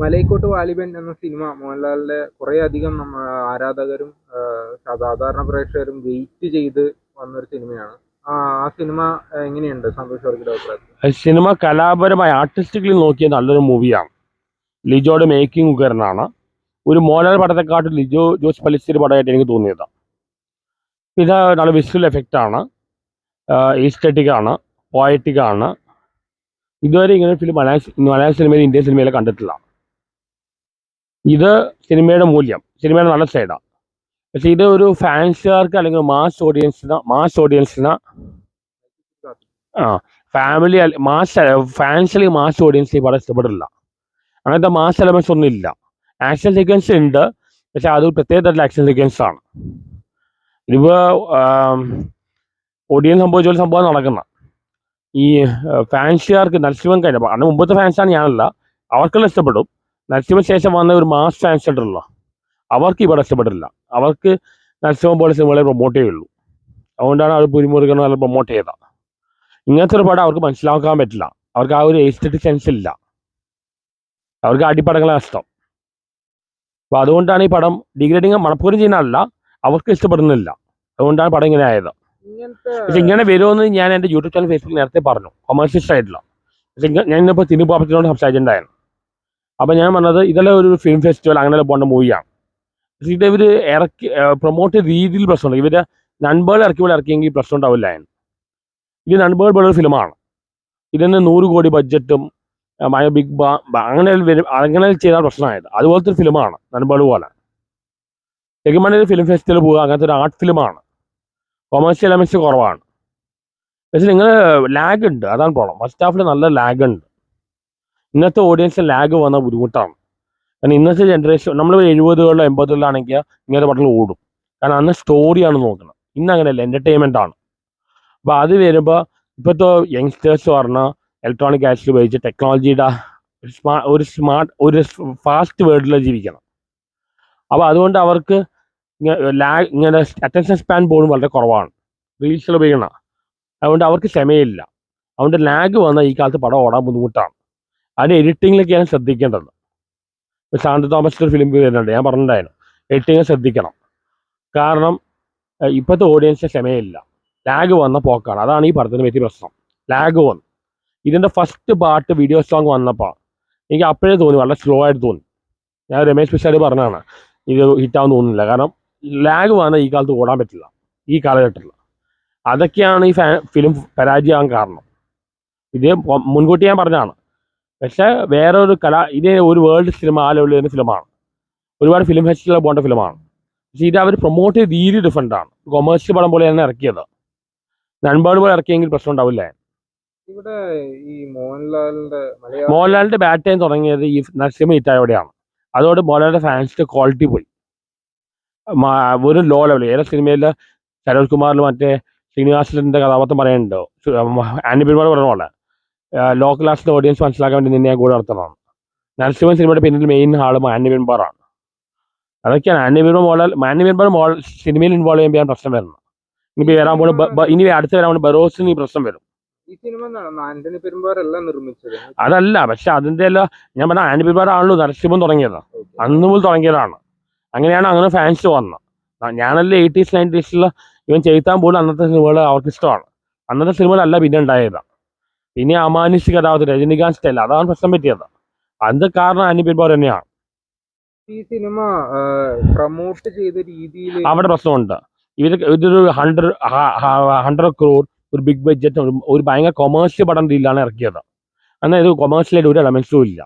മലൈക്കോട്ട് വാലിബൻ എന്ന സിനിമ മോഹൻലാലിന്റെ കുറെ അധികം ആരാധകരും സാധാരണ പ്രേക്ഷകരും വെയിറ്റ് ചെയ്ത് വന്നൊരു സിനിമയാണ്. ആ സിനിമ എങ്ങനെയുണ്ട്? സന്തോഷ് സിനിമ കലാപരമായി ആർട്ടിസ്റ്റിക്കലി നോക്കിയ നല്ലൊരു മൂവിയാണ് ലിജോയുടെ മേക്കിംഗ് ഉഗ്രനാണ് ഒരു മോഹൻലാൽ പടത്തെക്കാട്ടും ലിജോ ജോസ് പലിശ്ശേരി പടമായിട്ട് എനിക്ക് തോന്നിയത്. ഇത് നല്ല വിസ്വൽ എഫക്റ്റ് ആണ്. ഈസ്റ്ററ്റിക് ആണ്. പോയറ്റിക് ആണ്. ഇതുവരെ ഇങ്ങനെ ഫിലിം മലയാള മലയാള സിനിമയിൽ ഇന്ത്യൻ സിനിമയിൽ കണ്ടിട്ടില്ല. ഇത് സിനിമയുടെ മൂല്യം. സിനിമയുടെ നല്ല സൈഡാണ് പക്ഷെ ഇത് ഒരു ഫാൻസുകാർക്ക് അല്ലെങ്കിൽ മാസ് ഓഡിയൻസിന് മാസ് ഓഡിയൻസിന് ആ ഫാമിലി മാസ് ഫാൻഷ്യലി മാസ് ഓഡിയൻസ് ഈ പടം ഇഷ്ടപ്പെടില്ല. അങ്ങനത്തെ മാസ് എലമെന്റ്സ് ഒന്നും ഇല്ല. ആക്ഷൻ സീക്വൻസ് ഉണ്ട് പക്ഷെ അത് പ്രത്യേക തരത്തിലുള്ള ആക്ഷൻ സീക്വൻസ് ആണ്. ഇതിപ്പോ ഒടിയൻ സംഭവിച്ച പോലെ സംഭവം നടക്കുന്ന. ഈ ഫാൻസുകാർക്ക് നരസിംഹൻ കഴിഞ്ഞപ്പോൾ അന്ന് മുമ്പത്തെ ഫാൻസാണ് ഞാനല്ല അവർക്കെല്ലാം ഇഷ്ടപ്പെടും. നരസിംഹന് ശേഷം വന്ന ഒരു മാസ് ട്രാൻസ്ജെൻഡറുള്ള അവർക്ക് ഇവിടെ ഇഷ്ടപ്പെട്ടില്ല അവർക്ക് നരസിംഹം പോലെ സിനിമകളെ പ്രൊമോട്ട് ചെയ്യുള്ളൂ അതുകൊണ്ടാണ് അവർ പുരിമുറുകനെ നല്ല പ്രൊമോട്ട് ചെയ്തത്. ഇങ്ങനത്തെ ഒരു പടം അവർക്ക് മനസ്സിലാക്കാൻ പറ്റില്ല. അവർക്ക് ആ ഒരു എസ്തെറ്റിക് സെൻസ് ഇല്ല. അവർക്ക് അടിപ്പടങ്ങളെ നഷ്ടം. അപ്പൊ അതുകൊണ്ടാണ് ഈ പടം ഡിഗ്രേഡിങ് മണപ്പൂരം ചെയ്യുന്നതല്ല അവർക്ക് ഇഷ്ടപ്പെടുന്നില്ല. അതുകൊണ്ടാണ് പടം ഇങ്ങനെ ആയത്. പക്ഷെ ഇങ്ങനെ വരുമെന്ന് ഞാൻ എന്റെ യൂട്യൂബ് ചാനൽ ഫേസ്ബുക്കിൽ നേരത്തെ പറഞ്ഞു. കൊമേഴ്ഷ്യൽ ആയിട്ടില്ല പക്ഷെ ഞാൻ ഇന്നിപ്പോൾ തിന്നു പാപ്പത്തിനോട് സംസാരിച്ചിട്ടുണ്ടായിരുന്നു. അപ്പം ഞാൻ പറഞ്ഞത് ഇതെല്ലാം ഒരു ഫിലിം ഫെസ്റ്റിവൽ അങ്ങനെ പോകേണ്ട മൂവിയാണ് പക്ഷേ ഇവർ ഇറക്കി പ്രൊമോട്ട് ചെയ്ത രീതിയിൽ പ്രശ്നമുണ്ട്. ഇവർ നൺബേൾ ഇറക്കിയപ്പോൾ ഇറക്കിയെങ്കിൽ പ്രശ്നം ഉണ്ടാവില്ല. ഇത് നൺബേൾ പോലുള്ള ഫിലിമാണ് ഇതിന് നൂറ് കോടി ബഡ്ജറ്റും മായ ബിഗ് ബാ അങ്ങനെ അങ്ങനെ ചെയ്താൽ പ്രശ്നമായത്. അതുപോലത്തെ ഒരു ഫിലിമാണ് നൺബേൾ പോലെ. ഒരു ഫിലിം ഫെസ്റ്റിവൽ പോവുക അങ്ങനത്തെ ഒരു ആർട്ട് ഫിലിമാണ് കൊമേഴ്സ്യൽ എലമെൻസ് കുറവാണ്. പക്ഷേ നിങ്ങൾ ലാഗ് ഉണ്ട് അതാണ് പ്രോബ്ലം ഫസ്റ്റ് ഹാഫിൽ നല്ല ലാഗ് ഉണ്ട്. ഇന്നത്തെ ഓഡിയൻസ് ലാഗ് വന്ന ബുദ്ധിമുട്ടാണ്. കാരണം ഇന്നത്തെ ജനറേഷൻ നമ്മൾ എഴുപതുകളിലോ എൺപതുകളിലാണെങ്കിൽ ഇങ്ങനത്തെ പടങ്ങൾ ഓടും. കാരണം അന്ന് സ്റ്റോറിയാണ് നോക്കുന്നത്. ഇന്ന് അങ്ങനെയല്ല എന്റർടൈൻമെന്റ് ആണ്. അപ്പോൾ അത് വരുമ്പോൾ ഇപ്പോഴത്തെ യങ്സ്റ്റേഴ്സ് പറഞ്ഞാൽ ഇലക്ട്രോണിക് ആക്സിൽ ഉപയോഗിച്ച് ടെക്നോളജിയുടെ ഒരു സ്മാർട്ട് ഒരു ഫാസ്റ്റ് വേൾഡിൽ ജീവിക്കണം. അപ്പോൾ അതുകൊണ്ട് അവർക്ക് ലാഗ് ഇങ്ങനെ അറ്റൻഷൻ സ്പാൻ പോലും വളരെ കുറവാണ്. റീൽസിൽ ഉപയോഗിക്കണം. അതുകൊണ്ട് അവർക്ക് ക്ഷമയില്ല. അതുകൊണ്ട് ലാഗ് വന്നാൽ ഈ കാലത്ത് പടം ഓടാൻ ബുദ്ധിമുട്ടാണ്. അതിന് എഡിറ്റിങ്ങിലൊക്കെയാണ് ശ്രദ്ധിക്കേണ്ടത്. ഇപ്പോൾ ശാന്ത തോമസിന്റെ ഒരു ഫിലിം വരുന്നുണ്ട് ഞാൻ പറഞ്ഞിട്ടുണ്ടായിരുന്നു. എഡിറ്റിങ് ശ്രദ്ധിക്കണം. കാരണം ഇപ്പോഴത്തെ ഓഡിയൻസിന് ക്ഷമയില്ല. ലാഗ് വന്ന പോക്കാണ്. അതാണ് ഈ പടത്തിന് പറ്റിയ പ്രശ്നം. ലാഗ് വന്നു. ഇതിന്റെ ഫസ്റ്റ് പാട്ട് വീഡിയോ സോങ് വന്നപ്പോൾ എനിക്ക് അപ്പോഴേ തോന്നി വളരെ സ്ലോ ആയിട്ട് തോന്നി. ഞാൻ രമേശ് പിഷാരി പറഞ്ഞതാണ് ഇത് ഹിറ്റാവും തോന്നുന്നില്ല. കാരണം ലാഗ് വന്നാൽ ഈ കാലത്ത് ഓടാൻ പറ്റില്ല. ഈ കാലഘട്ടത്തിൽ. അതൊക്കെയാണ് ഈ ഫിലിം പരാജയമാകാൻ കാരണം. ഇത് മുൻകൂട്ടി ഞാൻ പറഞ്ഞതാണ്. പക്ഷേ വേറെ ഒരു കല ഇത് ഒരു വേൾഡ് സിനിമ ആ ലെവലിൽ വരുന്ന ഫിലിമാണ് ഒരുപാട് ഫിലിം ഫെസ്റ്റിവൽ പോകേണ്ട ഫിലിമാണ് പക്ഷേ ഇത് അവർ പ്രൊമോട്ട് ചെയ്ത രീതി ഡിഫറെന്റ് ആണ്. കൊമേഴ്സ്യൽ പടം പോലെ തന്നെ ഇറക്കിയത്. നൻപാട് പോലെ ഇറക്കിയെങ്കിൽ പ്രശ്നം ഉണ്ടാവില്ല? ഇവിടെ ഈ മോഹൻലാലിന്റെ മോഹൻലാലിന്റെ ബാറ്റ് ടൈം തുടങ്ങിയത് ഈ നരസിംഹ ഇറ്റായോടെയാണ് അതോട് മോഹൻലാലിന്റെ ഫാൻസിന്റെ ക്വാളിറ്റി പോയി. ഒരു ലോ ലെവൽ ഏറെ സിനിമയിൽ സരോജ് കുമാറിൽ മറ്റേ ശ്രീനിവാസിന്റെ കഥാപാത്രം പറയുന്നുണ്ടോ. ആന്റി പെരുമാൾ പറഞ്ഞ പോലെ. ലോ ക്ലാസ്സിലെ ഓഡിയൻസ് മനസ്സിലാക്കാൻ വേണ്ടി നിന്നെ ഞാൻ കൂടെ നടത്തണം. നരസിംഹൻ സിനിമയുടെ പിന്നിൽ മെയിൻ ഹാൾ മാന്യ പെരുമാറാണ് അതൊക്കെയാണ്. മെമ്പർ മോഡൽ മാന്യ പെരുമാൾ മോഡൽ സിനിമയിൽ ഇൻവോൾവ് ചെയ്യുമ്പോൾ പ്രശ്നം വരുന്നത് ഇനി വരാൻ പോണ ഇനി അടുത്ത് വരാൻ പോണ ബറോസിന് ഈ പ്രശ്നം വരും. ഈ സിനിമ ആന്റണി പെരുമ്പാറല്ല നിർമ്മിച്ചത്. അതല്ല പക്ഷെ അതിന്റെ എല്ലാം ഞാൻ പറഞ്ഞ ആന്റണി പെരുമ്പാറാണല്ലോ നരസിംഹം തുടങ്ങിയത്. അന്ന് മുതൽ തുടങ്ങിയതാണ്. അങ്ങനെയാണ് അങ്ങനെ ഫാൻസ് വന്നത്. ഞാനല്ല എയ്റ്റീസ് നയന്റീസിൽ ഇവൻ ചെയ്താൻ പോലും അന്നത്തെ സിനിമകൾ അവർക്ക് ഇഷ്ടമാണ്. അന്നത്തെ സിനിമകളല്ല പിന്നെ ഉണ്ടായത്. പിന്നെ അമാനുഷിക കഥാപാത്രം രജനികാന്ത് സ്റ്റൈൽ. അതാണ് പ്രശ്നം പറ്റിയത്. അത് കാരണം ആന്റി പോർ തന്നെയാണ്. ഈ സിനിമ പ്രൊമോട്ട് ചെയ്ത രീതിയിൽ അവിടെ പ്രശ്നമുണ്ട്. ഇവർ ഇതൊരു ഹൺഡ്രഡ് ഹൺഡ്രഡ് ക്രോർ ഒരു ബിഗ് ബഡ്ജറ്റ് ഒരു ഭയങ്കര കൊമേഴ്സ്യൽ പടം രീതിയിലാണ് ഇറക്കിയത്. എന്നാൽ ഇത് കൊമേഴ്സ്യലായിട്ട് ഒരു എലമെന്റ്സും ഇല്ല.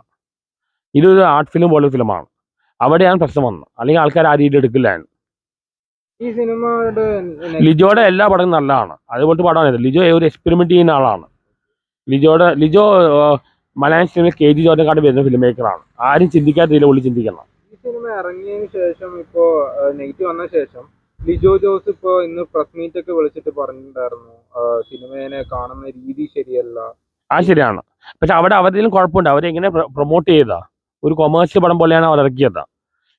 ഇതൊരു ആർട്ട് ഫിലിം പോലെ ഫിലിമാണ് അവിടെയാണ് പ്രശ്നം വന്നത്. അല്ലെങ്കിൽ ആൾക്കാർ ആ രീതി എടുക്കില്ലായിരുന്നു. ഈ സിനിമയുടെ ലിജോയുടെ എല്ലാ പടവും നല്ലതാണ്. അതുപോലത്തെ പടമാണ് ലിജോ ഒരു എക്സ്പെരിമെന്റ് ചെയ്യുന്ന ആളാണ്. ലിജോയുടെ ലിജോ മലയാളം സിനിമയിൽ കെ ജി ജോർജിനെക്കാട്ട് വരുന്ന ഫിലിം മേക്കറാണ് ആരും ചിന്തിക്കാത്ത രീതിയിൽ ഉള്ളി ചിന്തിക്കണം. ഈ സിനിമ ഇറങ്ങിയതിന് ശേഷം ഇപ്പോ നെഗറ്റീവ് വന്ന ശേഷം ലിജോ ജോസ് ഇപ്പോ ഇന്ന് പ്രസ് മീറ്റ് ഒക്കെ വിളിച്ചിട്ട് പറഞ്ഞിട്ടുണ്ടായിരുന്നു. സിനിമയെ കാണുന്ന രീതി ശരിയല്ല. ആ ശരിയാണ്. പക്ഷെ അവിടെ അവരിലും കുഴപ്പമുണ്ട്. അവരെങ്ങനെ പ്രൊമോട്ട് ചെയ്താ? ഒരു കൊമേഴ്സ്യൽ പടം പോലെയാണ് അവർ ഇറക്കിയത്.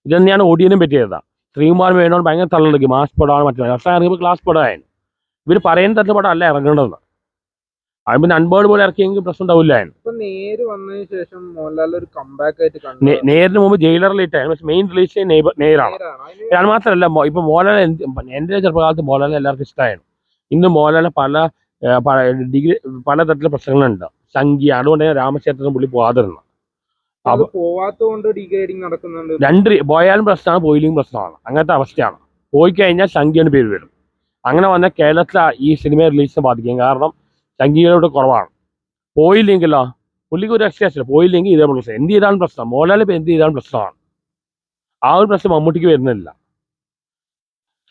ഇത് തന്നെയാണ് ഓഡിയനും പറ്റിയത്. ശ്രീകുമാർ വേണോട് ഭയങ്കര തള്ളിളക്കി മാസ് പടമാണ് മറ്റേ. അവസാനം ഇറങ്ങിയപ്പോൾ ക്ലാസ് പടമായിരുന്നു. ഇവർ പറയുന്ന തരത്തിൽ പടം അല്ല ഇറങ്ങേണ്ടത് അത് പിന്നെ അൺബേർഡ് പോലെ ഇറക്കിയെങ്കിൽ പ്രശ്നം ഉണ്ടാവില്ല ഇപ്പൊ നേര് വന്നതിന് ശേഷം മോഹൻലാൽ ഒരു കംബാക്ക് ആയിട്ട് നേരിന് മുമ്പ് ജയിലറിൽ റിലേറ്റ് പക്ഷെ മെയിൻ റിലീസ് നേരാണ്. അത് മാത്രമല്ല ഇപ്പൊ മോഹൻലാൽ എന്റെ ചെറുപ്പകാലത്ത് മോഹൻലാൽ എല്ലാവർക്കും ഇഷ്ടമായിരുന്നു ഇന്ന് മോഹൻലാലിന് പല ഡിഗ്രി പലതരത്തിലുള്ള പ്രശ്നങ്ങളുണ്ട്. സംഖ്യ അതുകൊണ്ട് തന്നെ രാമക്ഷേത്രത്തിന് പുള്ളി പോകാതിരുന്നു പോവാത്തോണ്ട് ഡീഗ്രേഡിങ് നടക്കുന്നുണ്ട്. രണ്ട് പോയാലും പ്രശ്നമാണ് പോയില്ലെങ്കിൽ പ്രശ്നമാണ്. അങ്ങനത്തെ അവസ്ഥയാണ്. പോയി കഴിഞ്ഞാൽ സംഖ്യയുടെ പേര് വരും. അങ്ങനെ വന്ന കേരളത്തിലെ ഈ സിനിമയെ റിലീസിനെ ബാധിക്കും. കാരണം സംഖ്യയുടെ കുറവാണ്. പോയില്ലെങ്കിലോ പുള്ളിക്ക് ഒരു രക്ഷയില്ല. പോയില്ലെങ്കിൽ ഇതേ പ്രശ്നം. എന്ത് ചെയ്താലും പ്രശ്നം. മോഹൻലാൽ ഇപ്പം എന്ത് ചെയ്താലും പ്രശ്നമാണ്. ആ ഒരു പ്രശ്നം മമ്മൂട്ടിക്ക് വരുന്നില്ല.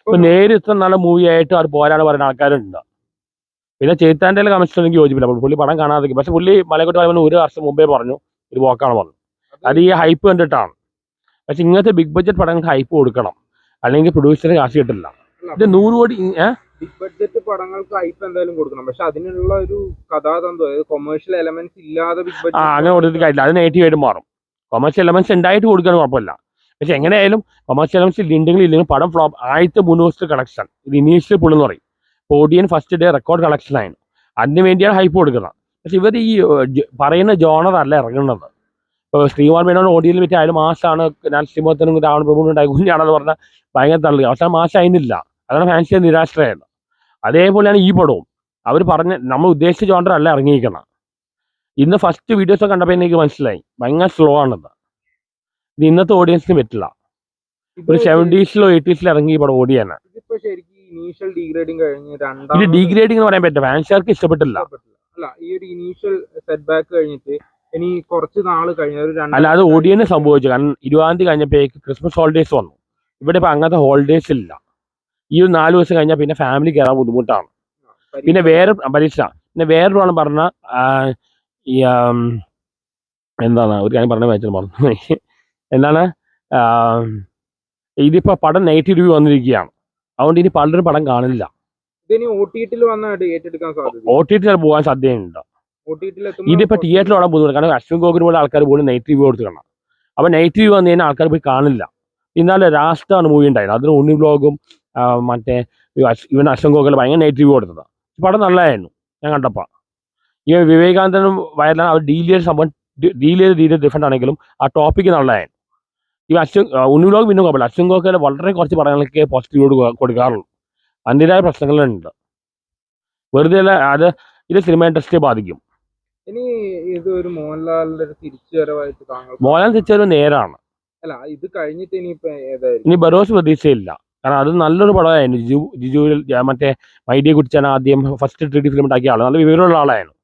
ഇപ്പൊ നേരി ഇത്ര നല്ല മൂവി ആയിട്ട് അത് പോരാണ് പറയുന്ന ആൾക്കാരുണ്ട്. പിന്നെ ചേത്താന്റെ കമൻഷൻ എനിക്ക് യോജിപ്പില്ല. അപ്പോൾ പുള്ളി പടം കാണാതെ പക്ഷെ പുള്ളി മലക്കോട്ട് പറയുമ്പോൾ ഒരു വർഷം മുമ്പേ പറഞ്ഞു ഒരു പോക്കാണ് പറഞ്ഞു അത് ഈ ഹൈപ്പ് കണ്ടിട്ടാണ്. പക്ഷെ ഇങ്ങനത്തെ ബിഗ് ബഡ്ജറ്റ് പടങ്ങൾക്ക് ഹൈപ്പ് കൊടുക്കണം. അല്ലെങ്കിൽ പ്രൊഡ്യൂസറിന് കാശ് കിട്ടില്ല. ഇത് നൂറ് കോടി ഏ? ബിഗ് ബഡ്ജറ്റ് പടങ്ങൾക്ക് ഹൈപ്പ് എന്തായാലും കൊടുക്കണം. പക്ഷെ അതിനുള്ള ഒരു കഥാതന്ത്വം അതായത് കൊമേഴ്ഷ്യൽ എലമെന്റ്സ് ഇല്ലാതെ ബിഗ് ബഡ്ജറ്റ് അങ്ങനെ കൊടുത്തിട്ട് കാര്യമില്ല. അത് നെഗറ്റീവ് ആയിട്ട് മാറും. കൊമേഴ്സ്യൽ എലമെന്റ്സ് ഉണ്ടായിട്ട് കൊടുക്കാൻ കുഴപ്പമില്ല. പക്ഷെ എങ്ങനെയായാലും കൊമേഴ്സ്യൽ എലമെന്റ്സ് ഇല്ലെങ്കിൽ ഇല്ലെങ്കിൽ പടം ഫ്ലോപ്പ് ആദ്യത്തെ മൂന്ന് ദിവസത്തെ കളക്ഷൻ ഇത് ഇനീഷ്യൽ പുള്ളെന്ന് പറയും. Odiyan first day record collection ആയിരുന്നു. അതിന് വേണ്ടിയാണ് ഹൈപ്പ് കൊടുക്കുന്നത്. പക്ഷെ ഇവർ ഈ പറയുന്ന ജോണർ അല്ല ഇറങ്ങുന്നത്. ഇപ്പോൾ ശ്രീമാൻ മേനോൻ ഓഡിയനിൽ വെച്ച് ആയാലും മാസമാണ് ഞാൻ ശ്രീമോത്തനും രാവണ പ്രഭുവിനും ഉണ്ടായി കുഞ്ഞാണെന്ന് പറഞ്ഞാൽ ഭയങ്കര തള്ളി അവസാനം മാസം അതിനില്ല. അതാണ് ഫാൻസിയെ നിരാശരായത് അതേപോലെയാണ് ഈ പടവും. അവർ പറഞ്ഞ നമ്മൾ ഉദ്ദേശിച്ച ജോണ്ടർ അല്ല ഇറങ്ങിയിരിക്കണം ഇന്ന് ഫസ്റ്റ് വീഡിയോസ് കണ്ടപ്പോൾ എനിക്ക് മനസ്സിലായി. ഭയങ്കര സ്ലോ ആണെന്ന്. ഇത് ഇന്നത്തെ ഓഡിയൻസിന് പറ്റില്ല. ഒരു സെവന്റീസിലോ എയ്റ്റീസിലോ ഇറങ്ങി ഈ പടം ഓടിയാണ്. ഇത് ഡീഗ്രേഡിംഗ് എന്ന് പറയാൻ പറ്റില്ല. ഫാൻസുകാർക്ക് ഇഷ്ടപ്പെട്ടില്ല. ഇഷ്ടപ്പെട്ടില്ല. അല്ല ഈ ഒരു ഇനീഷ്യൽ സെറ്റ് ബാക്ക് കഴിഞ്ഞിട്ട് ഇനി കുറച്ച് നാൾ കഴിഞ്ഞ ഒരു അല്ല അത് ഓഡിയൻസ് സംഭവിച്ചു. കാരണം ഇരുപതാം തീയതി കഴിഞ്ഞപ്പോഴേക്ക് ക്രിസ്മസ് ഹോളിഡേസ് വന്നു. ഇവിടെ ഇപ്പൊ അങ്ങനത്തെ ഹോളിഡേസ് ഇല്ല. ഈ ഒരു നാല് ദിവസം കഴിഞ്ഞാൽ പിന്നെ ഫാമിലി കയറാൻ ബുദ്ധിമുട്ടാണ്. പിന്നെ വേറെ പരീക്ഷ. പിന്നെ വേറൊരാളും പറഞ്ഞ ആ, ഈ എന്താണ്? ഒരു കാര്യം പറഞ്ഞ വായിച്ചാൽ പറഞ്ഞു എന്താണ്? ഇതിപ്പോ പടം നെഗറ്റീവ് റിവ്യൂ വന്നിരിക്കുകയാണ്. അതുകൊണ്ട് ഇനി പലരും പടം കാണില്ല. ഒ ടി ടിയിൽ പോകാൻ സാധ്യതയുണ്ട്. ഇതിപ്പോ തിയേറ്ററിൽ ഓടാൻ ബുദ്ധിമുട്ട് കാരണം അശ്വിൻ ഗോകുൽ പോലെ ആൾക്കാർ പോലും നെഗറ്റീവ് റിവ്യൂ കൊടുത്ത് കാണാം അപ്പൊ നെഗറ്റീവ് റിവ്യൂ വന്നു കഴിഞ്ഞാൽ ആൾക്കാർ പോയി കാണില്ല. ഇന്നാലെ രാഷ്ട്രമാണ് മൂവി ഉണ്ടായത് അതിന് ഉണ്ണി ബ്ലോഗും മറ്റേ ഇവൻ അശ്വൻ ഗോകുൽ ഭയങ്കര നെഗറ്റീവ് കൊടുത്തതാണ് കൊടുത്തത്. പടം നല്ലതായിരുന്നു ഞാൻ കണ്ടപ്പോൾ ഈ വിവേകാനന്ദനും വയലാണ് അവർ ഡീൽ ചെയ്ത സംഭവം ഡീൽ ചെയ്ത രീതി ഡിഫറെന്റ് ആണെങ്കിലും ആ ടോപ്പിക്ക് നല്ലതായിരുന്നു ഈ അശ്വൻ ആ, ഉണ്ണി ബ്ലോഗ് പിന്നെ കുഴപ്പമില്ല. അശ്വൻ ഗോകുൽ വളരെ കുറച്ച് പടങ്ങൾക്ക് പോസിറ്റീവ് കൊടുക്കാറുള്ളൂ. അതിന്റെതായ പ്രശ്നങ്ങളുണ്ട്. വെറുതെ അല്ല അത് ഇത് സിനിമ ഇൻഡസ്ട്രിയെ ബാധിക്കും. ഇനി ഇത് ഒരു മോഹൻലാലിന്റെ ഒരു തിരിച്ചുവരവായിട്ട് മോഹൻലാൽ തിരിച്ചുവരവ് നേരാണ്. അല്ല ഇത് കഴിഞ്ഞിട്ട് ഏതായിരിക്കും? ഇനി ബറോസ് പ്രതീക്ഷയില്ല. കാരണം അത് നല്ലൊരു പടമായിരുന്നു. ജിജു ജിജുവിൽ ജ- മറ്റേ മൈഡിയെ കുറിച്ചാണ് ആദ്യം ഫസ്റ്റ് ത്രീ ഡി ഫിലിം ഉണ്ടാക്കിയ ആൾ നല്ല വിവരമുള്ള ആളായിരുന്നു.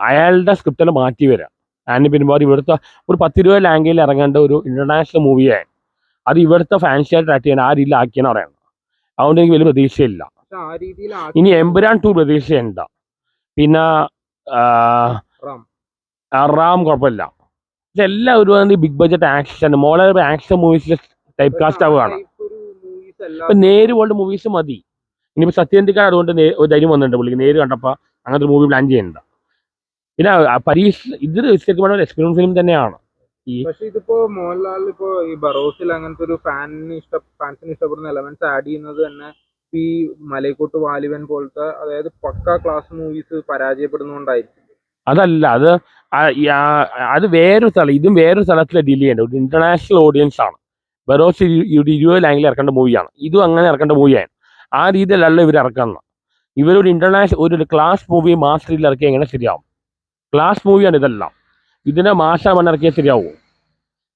അയാളുടെ സ്ക്രിപ്റ്റെല്ലാം മാറ്റി വരാം. ആൻഡ് പിൻപാട് ഇവിടുത്തെ ഒരു പത്ത് രൂപ ലാംഗ്വേജിൽ ഇറങ്ങേണ്ട ഒരു ഇന്റർനാഷണൽ മൂവിയായിരുന്നു അത് ഇവിടുത്തെ ഫാൻസിയായിട്ട് ട്രാക്ട് ചെയ്യാൻ ആ രീതിയിൽ ആക്കിയെന്ന് പറയുന്നത്. അതുകൊണ്ട് എനിക്ക് വലിയ പ്രതീക്ഷയില്ല. ഇനി എമ്പുരാൻ ടു പ്രതീക്ഷയുണ്ട്. പിന്നെ റാം. കുഴപ്പമില്ല. പക്ഷെ എല്ലാം ഒരു ബിഗ് ബഡ്ജറ്റ് ആക്ഷൻ മോളെ ആക്ഷൻ മൂവീസിൽ ടൈപ്പ് കാസ്റ്റ് ആവുകയാണ്. ഇപ്പൊ നേര് പോലുള്ള മൂവീസ് മതി. ഇനിയിപ്പോ സത്യന്തിക്കാൻ അതുകൊണ്ട് ഒരു ധൈര്യം വന്നിട്ടുണ്ട് പുള്ളിക്ക്. നേര് കണ്ടപ്പോ അങ്ങനത്തെ മൂവി പ്ലാൻ ചെയ്യണ്ട. പിന്നെ പരീക്ഷ ഇത് ശരിക്കും ഒരു എക്സ്പീരിയൻസ് ഫിലിം തന്നെയാണ്. പക്ഷെ ഇതിപ്പോ മോഹൻലാൽ ഇപ്പോ ഈ ബറോസിൽ അങ്ങനത്തെ ഒരു ഫാനിന് ഇഷ്ട ഫാൻസിന് ഇഷ്ടപ്പെടുന്ന എലമെന്റ്സ് ആഡ് ചെയ്യുന്നത് തന്നെ ഈ മലയക്കോട്ട് വാലിബൻ പോലത്തെ അതായത് പക്ക ക്ലാസ് മൂവീസ് പരാജയപ്പെടുന്നോണ്ടായിരിക്കും. അതല്ല അത് അത് വേറൊരു സ്ഥലം ഇതും വേറൊരു സ്ഥലത്തിലെ ഡീൽ ഉണ്ട് ഒരു ഇന്റർനാഷണൽ ഓഡിയൻസ് ആണ്. ബറോസ് ഇരുപതിലാങ്കിൽ ഒരു ഇറക്കേണ്ട മൂവിയാണ് ഇതും അങ്ങനെ ഇറക്കേണ്ട മൂവിയാണ് ആ രീതിയിലല്ല ഇവർ ഇറക്കുന്നത് ഇവരൊരു ഇന്റർനാഷണൽ ഒരു ക്ലാസ് മൂവി മാസ്റ്ററിൽ രീതിയിൽ ഇറക്കി എങ്ങനെ ശരിയാവും? ക്ലാസ് മൂവിയാണ് ഇതെല്ലാം. ഇതിനെ മാഷ മണ്ണ് ഇറക്കിയാൽ ശരിയാവും?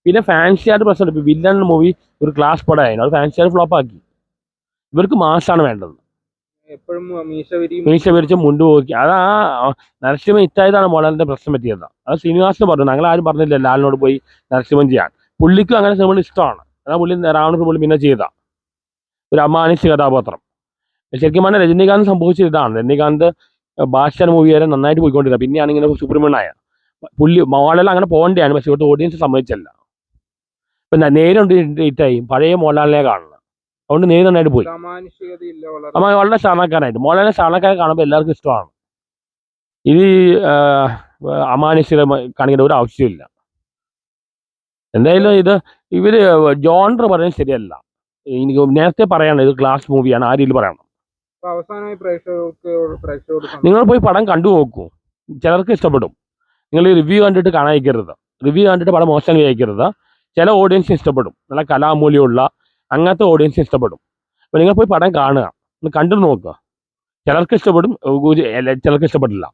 പിന്നെ ഫാൻസിയായിട്ട് പ്രശ്നം ഇപ്പൊ വില്ലൻ മൂവി ഒരു ക്ലാസ് പടമായിരുന്നു. അത് ഫാൻസിയായിട്ട് ഫ്ലോപ്പ് ആക്കി. ഇവർക്ക് മാസാണ് വേണ്ടത്. എപ്പോഴും മീശ വിരിച്ച് മുണ്ട് പോക്കി. അത് ആ നരസിംഹം ഇറ്റായതാണ് മോഡലിന്റെ പ്രശ്നം പറ്റിയത്. അത് ശ്രീനിവാസിന് പറഞ്ഞു. ഞങ്ങൾ ആരും പറഞ്ഞില്ല ലാലിനോട് പോയി നരസിംഹം ചെയ്യാൻ. പുള്ളിക്കും അങ്ങനെ സിനിമ ഇഷ്ടമാണ്. എന്നാൽ പുള്ളി രാവണ പുള്ളി പിന്നെ ചെയ്ത. ഒരു അമാനുഷ്യ കഥാപാത്രം. ശരിക്കും പറഞ്ഞാൽ രജനീകാന്ത് സംഭവിച്ചത് ഇതാണ്. രജനീകാന്ത് ഭാഷ മൂവി വരെ നന്നായിട്ട് പോയിക്കൊണ്ടിരുന്നത്. പിന്നെയാണ് ഇങ്ങനെ സുബ്രഹ്മണ്യായ പുള്ളി മോഹൻലാൽ അങ്ങനെ പോകേണ്ടതാണ്. പക്ഷെ ഇവിടുത്തെ ഓഡിയൻസ് സമ്മതിച്ചല്ല. ഇപ്പം നേരുണ്ട് ഇറ്റായി പഴയ മോഹൻലാലിനെ കാണണം. അതുകൊണ്ട് നേര് നന്നായിട്ട് പോയി. അമ്മ വളരെ സാധാരണക്കാരായിട്ട് മോളെ സാധാരണക്കാരെ കാണുമ്പോൾ എല്ലാവർക്കും ഇഷ്ടമാണ്. ഇത് അമാനുഷിക കാണിക്കേണ്ട ഒരു ആവശ്യമില്ല. എന്തായാലും ഇത് ഇവർ ജോണ്ടർ പറയുന്നത് ശരിയല്ല. എനിക്ക് നേരത്തെ പറയണം ഇത് ക്ലാസ് മൂവിയാണ് ആ രീതിയിൽ പറയണം. അവസാനമായി പ്രേക്ഷകർക്ക് നിങ്ങൾ പോയി പടം കണ്ടു നോക്കൂ. ചിലർക്ക് ഇഷ്ടപ്പെടും. നിങ്ങൾ റിവ്യൂ കണ്ടിട്ട് കാണാതിരിക്കരുത് റിവ്യൂ കണ്ടിട്ട് പടം മോശം വിചാരിക്കരുത് ചില ഓഡിയൻസ് ഇഷ്ടപ്പെടും. നല്ല കലാമൂല്യമുള്ള അങ്ങനത്തെ ഓഡിയൻസ് ഇഷ്ടപ്പെടും. അപ്പോൾ നിങ്ങൾ പോയി പടം കാണുക. കണ്ടു നോക്കുക. ചിലർക്ക് ഇഷ്ടപ്പെടും ചിലർക്ക് ഇഷ്ടപ്പെടില്ല.